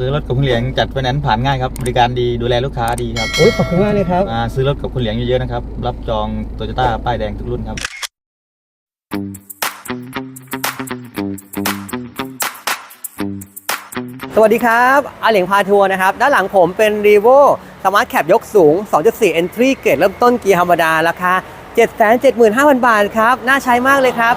ซื้อรถกับคุณเหลียงจัดไฟแนนซ์ผ่านง่ายครับ บริการดีดูแลลูกค้าดีครับโอ้ยขอบคุณมากเลยครับมาซื้อรถกับคุณเหลียงเยอะๆนะครับ รับจองโตโยต้าป้ายแดงทุกรุ่นครับ สวัสดีครับอาเหลียงพาทัวร์นะครับ ด้านหลังผมเป็น r e v o Smart Cap ยกสูง 2.4 Entry เกรดเริ่มต้นเกียร์ธรรมดาราคา 775,000 บาทครับ น่าใช้มากเลยครับ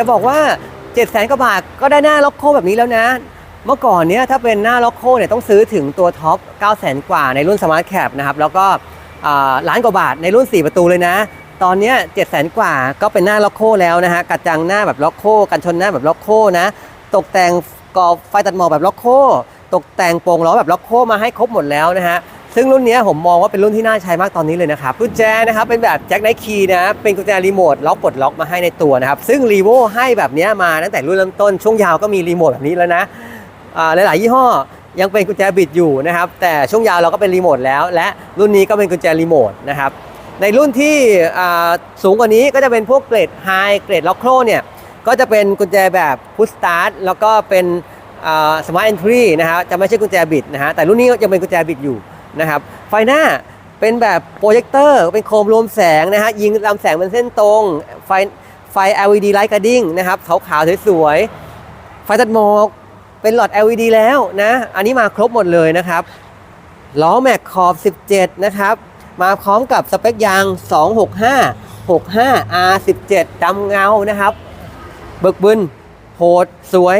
จะบอกว่า700,000กว่าบาทก็ได้หน้าล็อกโคแบบนี้แล้วนะ เมื่อก่อนเนี้ยถ้าเป็นหน้าล็อกโคเนี่ยต้องซื้อถึงตัวท็อป900,000กว่าในรุ่น Smart Cap นะครับแล้วก็ล้านกว่าบาทในรุ่น 4 ประตูเลยนะ ตอนเนี้ย700,000กว่าก็เป็นหน้าล็อกโคแล้วนะฮะกระจังหน้าแบบล็อกโคกันชนหน้าแบบล็อกโคนะ ตกแต่งกรอบไฟตัดหมอกแบบล็อกโคตกแต่งโปร่งล้อแบบล็อกโคมาให้ครบหมดแล้วนะฮะ ซึ่งรุ่นนี้ผมมองว่าเป็นรุ่นที่น่าใช้มากตอนนี้เลยนะครับกุญแจนะครับเป็นแบบแจ็คไนคีนะเป็นกุญแจรีโมทล็อกปลดล็อกมาให้ในตัวนะครับซึ่งรีโวให้แบบนี้มาตั้งแต่รุ่นเริ่มต้นช่วงยาวก็มีรีโมทแบบนี้แล้วนะอ่าหลายๆยี่ห้อยังเป็นกุญแจบิดอยู่นะครับแต่ช่วงยาวเราก็เป็นรีโมทแล้ว และรุ่นนี้ก็เป็นกุญแจรีโมทนะครับในรุ่นที่อ่าสูงกว่านี้ก็จะเป็นพวกเกรดไฮเกรดล็อกโครเนี่ยก็จะเป็นกุญแจแบบพุชสตาร์ทแล้วก็เป็นสมาร์ทเอนทรีนะฮะจะไม่ใช่กุญแจบิดนะฮะแต่รุ่นนี้ยังเป็นกุญแจบิดอยู่ นะครับ ไฟหน้าเป็นแบบโปรเจคเตอร์ เป็นโคมรวมแสงนะฮะยิงลำแสงเป็นเส้นตรง ไฟไฟ LED light guiding นะครับขาวๆสวยๆไฟตัดหมอกเป็นหลอด LED แล้วนะ อันนี้มาครบหมดเลยนะครับล้อแม็กขอบ 17 นะครับ มาพร้อมกับสเปคยาง 265 65 R17 ดำเงานะครับ เบิกบึนโหด สวย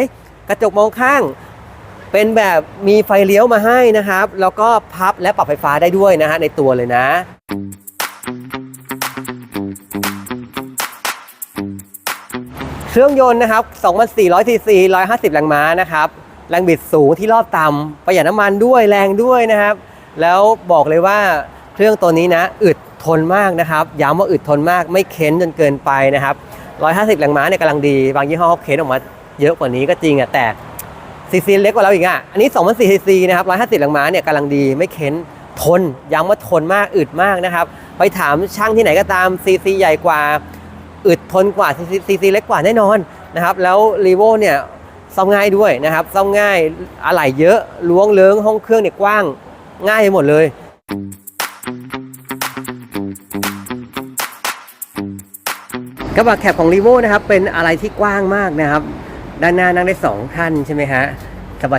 กระจกมองข้าง เป็นแบบมีไฟเลี้ยวมาให้นะครับ แล้วก็พับและปรับไฟฟ้าได้ด้วยนะฮะในตัวเลยนะเครื่องยนต์นะครับ 2,400 ซีซี 150 แรงม้านะครับ แรงบิดสูงที่รอบต่ำประหยัดน้ำมันด้วยแรงด้วยนะครับ แล้วบอกเลยว่าเครื่องตัวนี้นะ อึดทนมากนะครับ ย้ำว่าอึดทนมาก ไม่เค้นจนเกินไปนะครับ 150 แรงม้าเนี่ยกำลังดี บางยี่ห้อเขาเค้นออกมาเยอะกว่านี้ก็จริงอะแต่ ซีซีเล็กกว่าเราอีกอะ อันนี้2,400ซีซีนะครับ150แรงม้าเนี่ยกำลังดีไม่เค้นทนย้ำว่าทนมากอึดมากนะครับ ไปถามช่างที่ไหนก็ตามซีซีใหญ่กว่าอึดทนกว่าซีซีเล็กกว่าแน่นอนนะครับ แล้วรีโวเนี่ยซ่อมง่ายด้วยนะครับซ่อมง่ายอะไหล่เยอะล้วงเลื้งห้องเครื่องเนี่ยกว้างง่ายไปหมดเลยกระบะแคปของ r ีโวนะครับเป็นอะไรที่กว้างมากนะครับ ด้านหน้านั่งได้ 2 ท่านใช่ไหมฮะ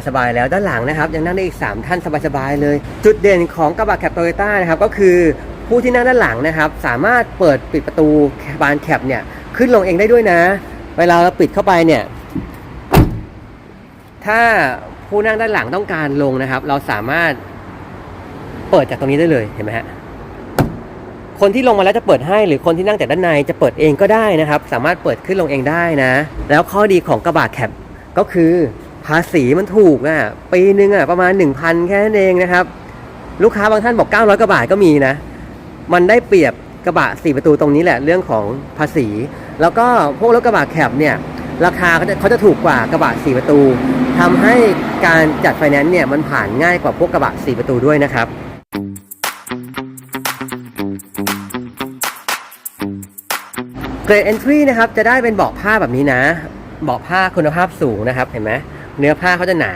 สบายๆแล้วด้านหลังนะครับ ยังนั่งได้อีก 3 ท่านสบายๆเลย จุดเด่นของกระบะแคปโตโยต้านะครับก็คือผู้ที่นั่งด้านหลังนะครับ สามารถเปิดปิดประตูบานแคปเนี่ยขึ้นลงเองได้ด้วยนะ เวลาเราปิดเข้าไปเนี่ย ถ้าผู้นั่งด้านหลังต้องการลงนะครับ เราสามารถเปิดจากตรงนี้ได้เลยเห็นไหมฮะ คนที่ลงมาแล้วจะเปิดให้ หรือคนที่นั่งจากด้านในจะเปิดเองก็ได้นะครับ สามารถเปิดขึ้นลงเองได้นะ แล้วข้อดีของกระบะแคปก็คือภาษีมันถูกอะปีหนึงอะประมาณ 1,000 แค่นั้นเองนะครับ ลูกค้าบางท่านบอก 900กว่าบาทก็มีนะ มันได้เปรียบกระบะ 4 ประตูตรงนี้แหละเรื่องของภาษี แล้วก็พวกรถกระบะแคปเนี่ยราคาเขาจะเขาจะถูกกว่ากระบะ 4 ประตูทำให้การจัดไฟแนนซ์เนี่ยมันผ่านง่ายกว่าพวกกระบะ 4 ประตูด้วยนะครับ เกรด Entry นะครับจะได้เป็นเบาะผ้าแบบนี้นะ เบาะผ้าคุณภาพสูงนะครับ เห็นไหมเนื้อผ้าเขาจะหนา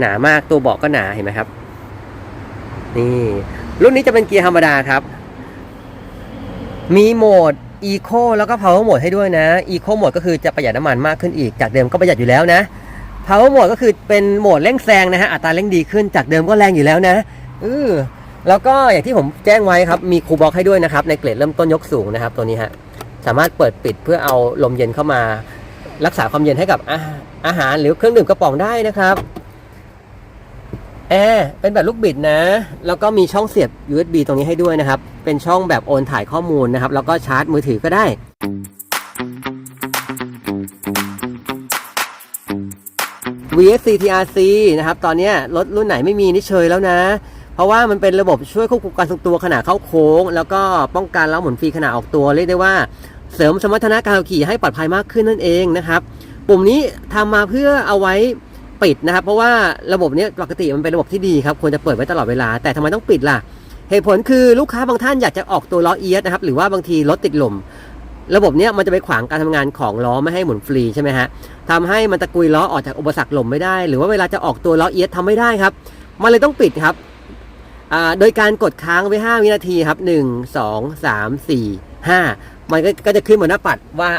หนามากตัวเบาะก็หนาเห็นไหมครับ นี่รุ่นนี้จะเป็นเกียร์ธรรมดาครับ มีโหมด Eco แล้วก็ Power Mode ให้ด้วยนะ Eco Mode ก็คือจะประหยัดน้ำมันมากขึ้นอีกจากเดิมก็ประหยัดอยู่แล้วนะ Power Mode ก็คือเป็นโหมดเร่งแซงนะฮะอัตราเร่งดีขึ้นจากเดิมก็แรงอยู่แล้วนะเออแล้วก็อย่างที่ผมแจ้งไว้ครับ มีคูบ็อกให้ด้วยนะครับ ในเกรดเริ่มต้นยกสูงนะครับ ตัวนี้ฮะ สามารถเปิดปิดเพื่อเอาลมเย็นเข้ามา รักษาความเย็นให้กับอาอาหารหรือเครื่องดื่มกระป๋องได้นะครับแอร์เป็นแบบลูกบิดนะ แล้วก็มีช่องเสียบ USB ตรงนี้ให้ด้วยนะครับ เป็นช่องแบบโอนถ่ายข้อมูลนะครับ แล้วก็ชาร์จมือถือก็ได้ VSC TRC นะครับ ตอนนี้รถรุ่นไหนไม่มีนี่เชยแล้วนะ ราะว่ามันเป็นระบบช่วยควบคุมการทรงตัวขณะเข้าโค้ง แล้วก็ป้องกันล้าหมุนฟรีขณะออกตัวเรียกได้ว่า เสริมสมรรถนะการขับขี่ให้ปลอดภัยมากขึ้นนั่นเองนะครับปุ่มนี้ทำมาเพื่อเอาไว้ปิดนะครับ เพราะว่าระบบเนี้ยปกติมันเป็นระบบที่ดีครับควรจะเปิดไว้ตลอดเวลา แต่ทำไมต้องปิดล่ะ เหตุผลคือลูกค้าบางท่านอยากจะออกตัวล้อเอียดนะครับหรือว่าบางทีรถติดลมระบบเนี้ยมันจะไปขวางการทำงานของล้อไม่ให้หมุนฟรีใช่ไหมฮะทำให้มันตะกุยล้อออกจากอุปสรรคหล่มไม่ได้ หรือว่าเวลาจะออกตัวล้อเอียดทำไม่ได้ครับ มันเลยต้องปิดครับ โดยการกดค้างไว้ 5 วินาทีครับ 1 2 3 4 5 มันก็จะขึ้นบนหน้าปัดว่า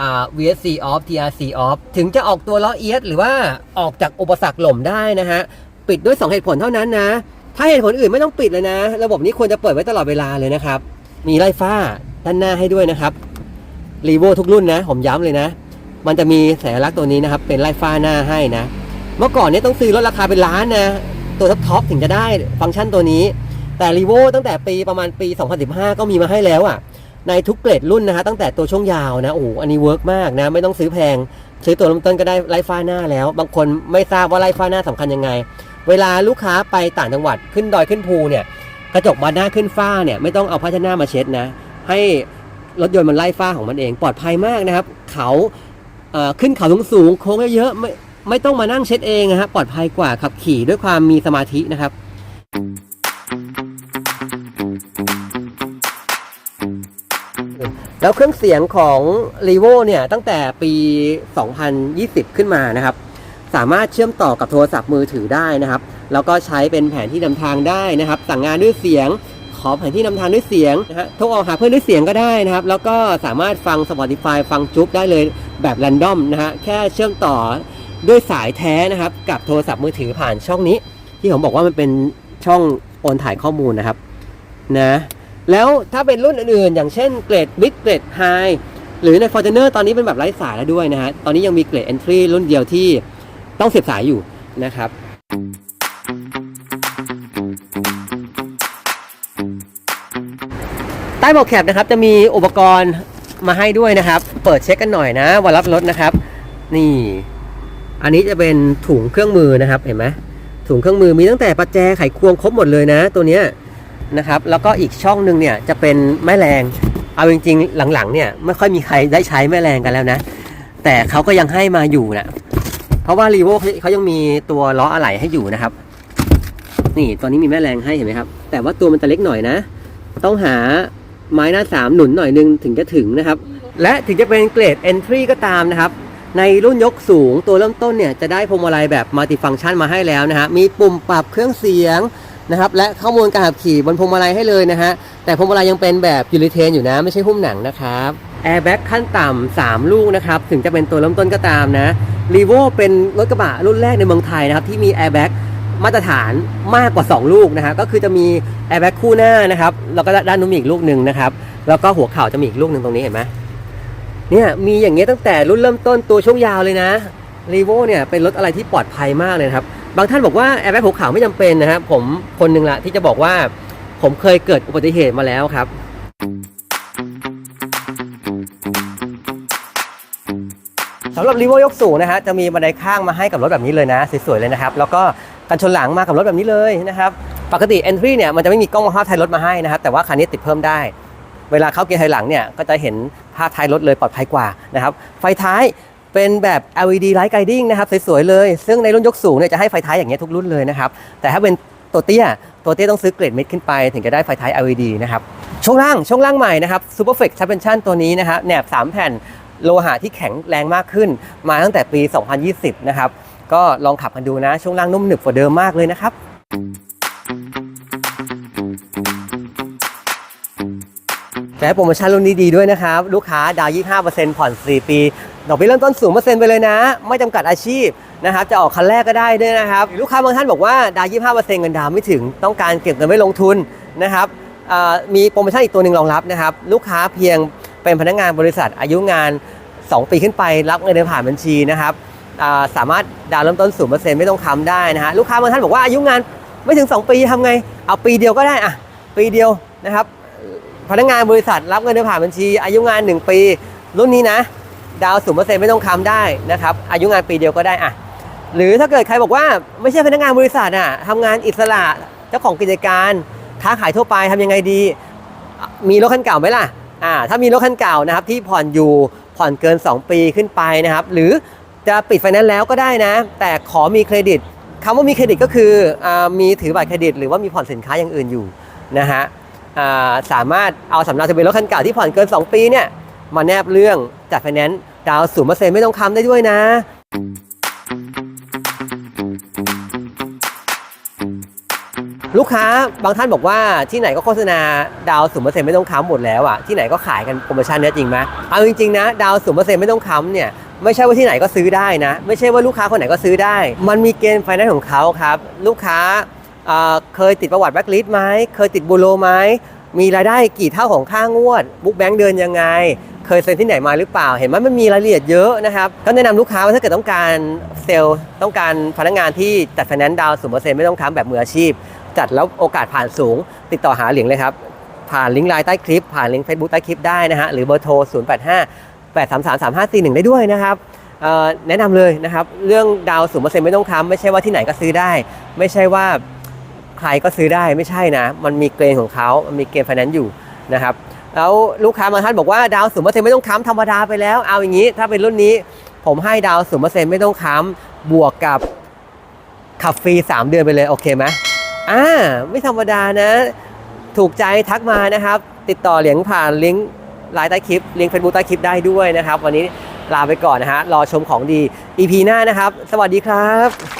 อ่า VSC off TRC off ถึงจะออกตัวล้อเอียดหรือว่าออกจากอุปสรรคหล่มได้นะฮะ ปิดด้วย 2 เหตุผลเท่านั้นนะ ถ้าเหตุผลอื่นไม่ต้องปิดเลยนะ ระบบนี้ควรจะเปิดไว้ตลอดเวลาเลยนะครับ มีไล่ฟ้าด้านหน้าให้ด้วยนะครับรีโวทุกรุ่นนะ ผมย้ำเลยนะ มันจะมีสัญลักษณ์ตัวนี้นะครับ เป็นไล่ฟ้าหน้าให้นะ เมื่อก่อนเนี่ยต้องซื้อรถราคาเป็นล้านนะ ตัวท็อปท็อปถึงจะได้ฟังก์ชันตัวนี้ แต่รีโวตั้งแต่ปีประมาณปี 2015 ก็มีมาให้แล้วอะ่ะในทุกเกรดรุ่นนะฮะตั้งแต่ตัวช่วงยาวนะโอ้โหอันนี้เวิร์กมากนะ ไม่ต้องซื้อแพง ซื้อตัวเริ่มต้นก็ได้ไล่ฟ้าหน้าแล้ว บางคนไม่ทราบว่าไล่ฟ้าหน้าสำคัญยังไง เวลาลูกค้าไปต่างจังหวัดขึ้นดอยขึ้นภูเนี่ยกระจกบานหน้าขึ้นฟ้าเนี่ยไม่ต้องเอาผ้าชน้ามาเช็ดนะ ให้รถยนต์มันไล่ฟ้าของมันเองปลอดภัยมากนะครับ เขาขึ้นเขาสูงโค้งเยอะๆ ไม่ต้องมานั่งเช็ดเองนะฮะปลอดภัยกว่าขับขี่ด้วยความมีสมาธินะครับแล้วเครื่องเสียงของ r e v o เนี่ย ตั้งแต่ปี 2020 ขึ้นมานะครับ สามารถเชื่อมต่อกับโทรศัพท์มือถือได้นะครับ แล้วก็ใช้เป็นแผนที่นำทางได้นะครับ สั่งงานด้วยเสียง ขอแผนที่นำทางด้วยเสียงนะฮะโทรออกหาเพื่อนด้วยเสียงก็ได้นะครับ แล้วก็สามารถฟัง Spotify ฟังจุ๊บได้เลยแบบแรนดอมนะฮะแค่เชื่อมต่อ ด้วยสายแท้นะครับ กับโทรศัพท์มือถือผ่านช่องนี้ ที่ผมบอกว่ามันเป็นช่องโอนถ่ายข้อมูลนะครับนะแล้วถ้าเป็นรุ่นอื่นๆ อย่างเช่นเกรด Mid เกรด High หรือใน Fortuner ตอนนี้เป็นแบบไร้สายแล้วด้วยนะฮะตอนนี้ยังมีเกรด Entry รุ่นเดียวที่ต้องเสียบสายอยู่นะครับใต้เบอกแคปนะครับจะมีอุปกรณ์มาให้ด้วยนะครับ เปิดเช็คกันหน่อยนะวันรับรถนะครับ นี่ อันนี้จะเป็นถุงเครื่องมือนะครับเห็นไหมถุงเครื่องมือมีตั้งแต่ประแจไขควงครบหมดเลยนะ ตัวเนี้ยนะครับแล้วก็อีกช่องหนึ่งเนี่ยจะเป็นแม่แรงเอาจริงๆหลังๆเนี่ยไม่ค่อยมีใครได้ใช้แม่แรงกันแล้วนะ แต่เขาก็ยังให้มาอยู่นะเพราะว่ารีโวเขายังมีตัวล้ออะไหล่ให้อยู่นะครับ นี่ตอนนี้มีแม่แรงให้เห็นไหมครับ แต่ว่าตัวมันจะเล็กหน่อยนะ ต้องหาไม้หน้าสามหนุนหน่อยนึงถึงจะถึงนะครับ และถึงจะเป็นเกรด Entry ก็ตามนะครับ ในรุ่นยกสูงตัวเริ่มต้นเนี่ยจะได้พวงมาลัยแบบมัลติฟัง c t ชันมาให้แล้วนะฮะมีปุ่มปรับเครื่องเสียงนะครับและข้อมูลการขับขี่บนพวงมาลัยให้เลยนะฮะแต่พวงมาลัยยังเป็นแบบยูริเทนอยู่นะ ไม่ใช่หุ้มหนังนะครับแอร์แบ็กขั้นต่ำ3ลูกนะครับถึงจะเป็นตัวเริ่มต้นก็ตามนะรีโวเป็นรถกระบะรุ่นแรกในเมืองไทยนะครับที่มีแอร์แบ็กมาตรฐานมากกว่า 2 ลูกนะฮะก็คือจะมีแอร์แบ็กคู่หน้านะครับแล้วก็ด้านนู้นมีอีกลูกหนึ่งนะครับแล้วก็หัวเข่าจะมีอีกลูกหนึ่งตรงนี้เห็นไหม เนี่ยมีอย่างเงี้ยตั้งแต่รุ่นเริ่มต้นตัวช่วงยาวเลยนะรีโวเนี่ยเป็นรถอะไรที่ปลอดภัยมากเลยครับ บางท่านบอกว่าแอร์แบ็คหัวขาวไม่จำเป็นนะครับผมคนหนึ่งละที่จะบอกว่าผมเคยเกิดอุบัติเหตุมาแล้วครับ สำหรับรีโวยกสูงนะฮะจะมีบันไดข้างมาให้กับรถแบบนี้เลยนะสวยๆเลยนะครับ แล้วก็กันชนหลังมากับรถแบบนี้เลยนะครับ ปกติ Entry เนี่ยมันจะไม่มีกล้องภาพท้ายรถมาให้นะครับ แต่ว่าคันนี้ติดเพิ่มได้ เวลาเข้าเกียร์ถอยหลังเนี่ยก็จะเห็นภาพท้ายรถเลยปลอดภัยกว่านะครับไฟท้ายเป็นแบบ LED Light Guiding นะครับสวยๆเลย ซึ่งในรุ่นยกสูงเนี่ยจะให้ไฟท้ายอย่างเงี้ยทุกรุ่นเลยนะครับแต่ถ้าเป็นตัวเตี้ยตัวเตี้ยต้องซื้อเกรดเม็ดขึ้นไป ถึงจะได้ไฟท้าย LED นะครับช่วงล่างช่วงล่างใหม่นะครับ Superflex Suspension ตัวนี้นะครับแหนบ 3 แผ่นโลหะที่แข็งแรงมากขึ้น มาตั้งแต่ปี 2020 นะครับ ก็ลองขับกันดูนะ ช่วงล่างนุ่มหนึบกว่าเดิมมากเลยนะครับ และโปรโมชั่นรุ่นนี้ดีด้วยนะครับ ลูกค้าดาว 25%ผ่อน 4 ปี ดอกเบี้ยเริ่มต้นสูงเปอร์เซ็นต์ไปเลยนะ ไม่จำกัดอาชีพนะครับ จะออกคันแรกก็ได้ด้วยนะครับ ลูกค้าบางท่านบอกว่าดาว 25%เงินดาวไม่ถึง ต้องการเก็บเงินไว้ลงทุนนะครับมีโปรโมชั่นอีกตัวหนึ่งรองรับนะครับ ลูกค้าเพียงเป็นพนักงานบริษัทอายุงาน 2 ปีขึ้นไปรับเงินเดือนผ่านบัญชีนะครับสามารถดาวเริ่มต้นศูนเปอร์เซ็นต์ไม่ต้องค้ำได้นะฮะลูกค้าบางท่านบอกว่าอายุงานไม่ถึง 2 ปีทำไง เอาปีเดียวก็ได้อะปีเดียวนะครับ พนักงานบริษัทรับเงินเดือนผ่านบัญชี อายุงาน 1 ปี รุ่นนี้นะ ดาวศูนย์เปอร์เซ็นต์ไม่ต้องค้ำได้นะครับ อายุงานปีเดียวก็ได้อะหรือถ้าเกิดใครบอกว่าไม่ใช่พนักงานบริษัทอะทำงานอิสระเจ้าของกิจการค้าขายทั่วไปทำยังไงดี มีรถคันเก่าไหมล่ะอ่าถ้ามีรถคันเก่านะครับที่ผ่อนอยู่ผ่อนเกิน 2 ปีขึ้นไปนะครับ หรือจะปิดไฟแนนซ์แล้วก็ได้นะ แต่ขอมีเครดิตคำว่ามีเครดิตก็คืออามีถือบัตรเครดิต หรือว่ามีผ่อนสินค้าอย่างอื่นอยู่นะฮะ สามารถเอาสำเนาทะเบียนรถคันเก่าที่ผ่อนเกิน 2 ปีเนี่ยมาแนบเรื่องจัดไฟแนนซ์ดาวศูนย์เปอร์เซ็นต์ไม่ต้องค้ำได้ด้วยนะ ลูกค้าบางท่านบอกว่าที่ไหนก็โฆษณาดาวศูนย์เปอร์เซ็นต์ไม่ต้องค้ำหมดแล้วอะที่ไหนก็ขายกันโปรโมชั่นเนี้ยจริงไหมเอาจริงๆนะดาวศูนย์เปอร์เซ็นต์ไม่ต้องค้ำเนี่ยไม่ใช่ว่าที่ไหนก็ซื้อได้นะ ไม่ใช่ว่าลูกค้าคนไหนก็ซื้อได้ มันมีเกณฑ์ไฟแนนซ์ของเขาครับ ลูกค้า เคยติดประวัติแบล็คลิสต์ไหมเคยติดบูโรไหมมีรายได้กี่เท่าของค่างวด บุ๊กแบงค์เดินยังไง เคยเซ็นที่ไหนมาหรือเปล่า เห็นไหมมันมีรายละเอียดเยอะนะครับก็แนะนำลูกค้าว่าถ้าเกิดต้องการเซลล์ต้องการพนักงานที่จัดไฟแนนซ์ดาวศูนย์เปอร์เซ็นต์ไม่ต้องค้ำแบบมืออาชีพ จัดแล้วโอกาสผ่านสูง ติดต่อหาเหลียงเลยครับ ผ่านลิงก์ไลน์ใต้คลิป ผ่านลิงก์ Facebook ใต้คลิปได้นะฮะหรือเบอร์โทร 0 8 5 8 3 3 3 5 4 1 ได้ด้วยนะครับแนะนำเลยนะครับเรื่องดาวศูนย์เปอร์เซ็นต์ไม่ต้องค้ำไม่ใช่ว่าที่ไหนก็ซื้อได้ ไม่ใช่ว่า ใครก็ซื้อได้ไม่ใช่นะ มันมีเกณฑ์ของเขามันมีเกณฑ์ไฟแนนซ์อยู่นะครับแล้วลูกค้าบางท่านบอกว่าดาวศูนเปอร์เซ็นต์ไม่ต้องค้ำธรรมดาไปแล้ว เอาอย่างนี้ถ้าเป็นรุ่นนี้ ผมให้ดาวศูนเปอร์เซ็นต์ไม่ต้องค้ำบวกกับขับฟรี 3 เดือนไปเลยโอเคไหมอ่าไม่ธรรมดานะ ถูกใจทักมานะครับ ติดต่อเหลียงผ่านลิงก์ไลน์ใต้คลิปลิงก์เฟซบุ๊กใต้คลิปได้ด้วยนะครับ วันนี้ลาไปก่อนนะฮะรอชมของดี EP หน้านะครับ สวัสดีครับ